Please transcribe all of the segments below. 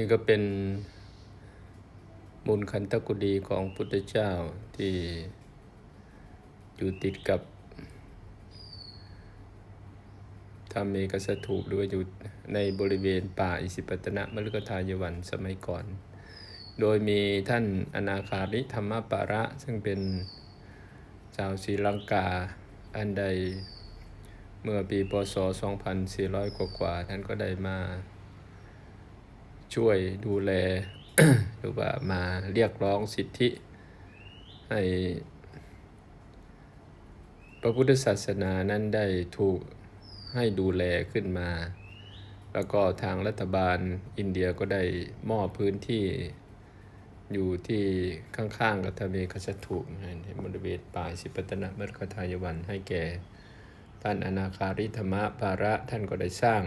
นี่ก็เป็นมูลคันตกุดีของพุทธเจ้าที่อยู่ติดกับธรรมเอกสถูปหรือว่าอยู่ในบริเวณป่าอิสิปตนะมฤคทายวันสมัยก่อน โดยมีท่านอนาคาริธรรมปาระ ซึ่งเป็นชาวศรีลังกาอันใดเมื่อปีพศ 2400 กว่ากว่าๆท่านก็ได้มา ช่วยดูแลหรือว่ามาเรียกร้องสิทธิให้พระพุทธศาสนานั้นได้ถูกให้ดูแลขึ้นมา แล้วก็ทางรัฐบาลอินเดียก็ได้มอบพื้นที่อยู่ที่ข้างๆกับทะเลคชถูกในบริเวณป่าสิปตนะมฤคทายวันให้แก่ ท่านอนาคาริธรรมภาระท่านก็ได้สร้าง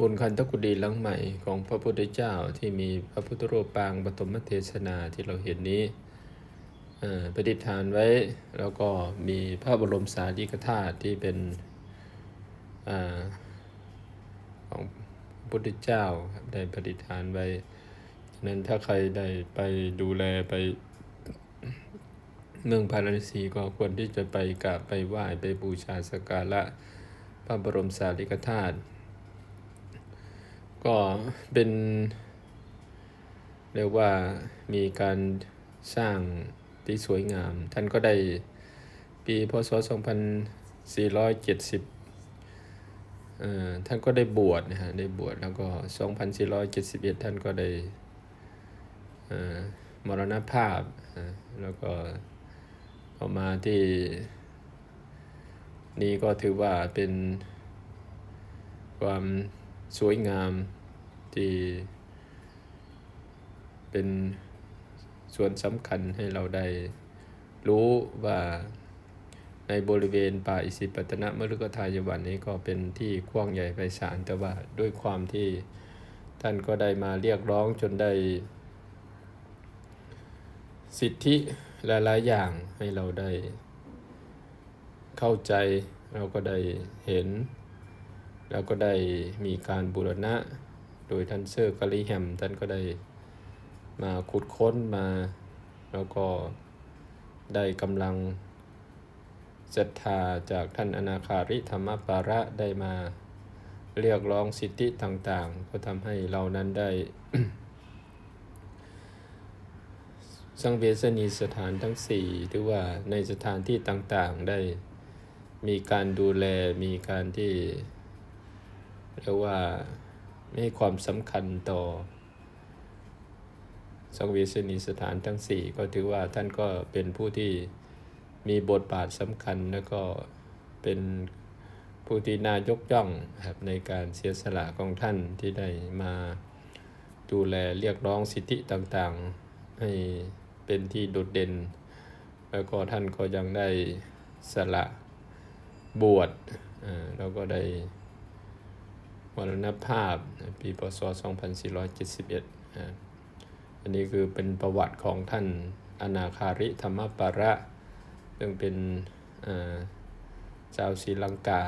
บุญคันตกุดีหลังใหม่ของพระพุทธเจ้าที่มีพระพุทธรูปปางปฐมเทศนาที่เราเห็นนี้ประดิษฐานไว้ แล้วก็มีพระบรมสารีริกธาตุที่เป็นอของพระพุทธเจ้าได้ประดิษฐานไว้ฉะนั้นถ้าใครได้ไปดูแลไปเมืองพาราณสีก็ควรที่จะไปกราบไปไหว้ไปบูชาสักการะพระบรมสารีริกธาตุ ก็เป็นเรียกว่ามีการสร้างที่สวยงาม ท่านก็ได้ปีพศ 2470เอ่อท่านก็ได้บวชนะฮะ ได้บวชแล้วก็ 2471 ท่านก็ได้เอ่อมรณภาพอ่าแล้วก็พอมาที่นี่ก็ถือว่าเป็นความสวยงาม ที่เป็นส่วนสำคัญให้เราได้รู้ว่าในบริเวณป่าอิสิปตนะมฤคทายวันนี้ก็เป็นที่กว้างใหญ่ไพศาลแต่ว่าด้วยความที่ท่านก็ได้มาเรียกร้องจนได้ สิทธิหลายๆอย่างให้เราได้ เข้าใจเราก็ได้เห็นแล้วก็ได้มีการบูรณะ โดยท่านเซอร์กาลิแฮมท่านก็ได้มาขุดค้นมา แล้วก็ได้กำลังศรัทธาจากท่านอนาคาริธรรมปาระได้มาเรียกร้องสิทธิต่างๆ ก็ทำให้เรานั้นได้ สังเวชนีสถานทั้งสี่หรือว่าในสถานที่ต่างๆได้มีการดูแลมีการที่เรียกว่า ให้ความสำคัญต่อสังเวชนีสถานทั้งสี่ก็ถือว่าท่านก็เป็นผู้ที่มีบทบาทสำคัญแล้วก็เป็นผู้ที่น่ายกย่องครับในการเสียสละของท่านที่ได้มาดูแลเรียกร้องสิทธิต่างๆ ให้เป็นที่โดดเด่น แล้วก็ท่านก็ยังได้สละบวชอ่าแล้วก็ได้ มรณภาพปีพศ 2471 อันนี้คือเป็นประวัติของท่านอนาคาริธรรมปาระ ซึ่งเป็นชาวศรีลังกา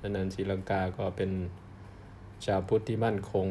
ดังนั้นศรีลังกาก็เป็นชาวพุทธที่มั่นคง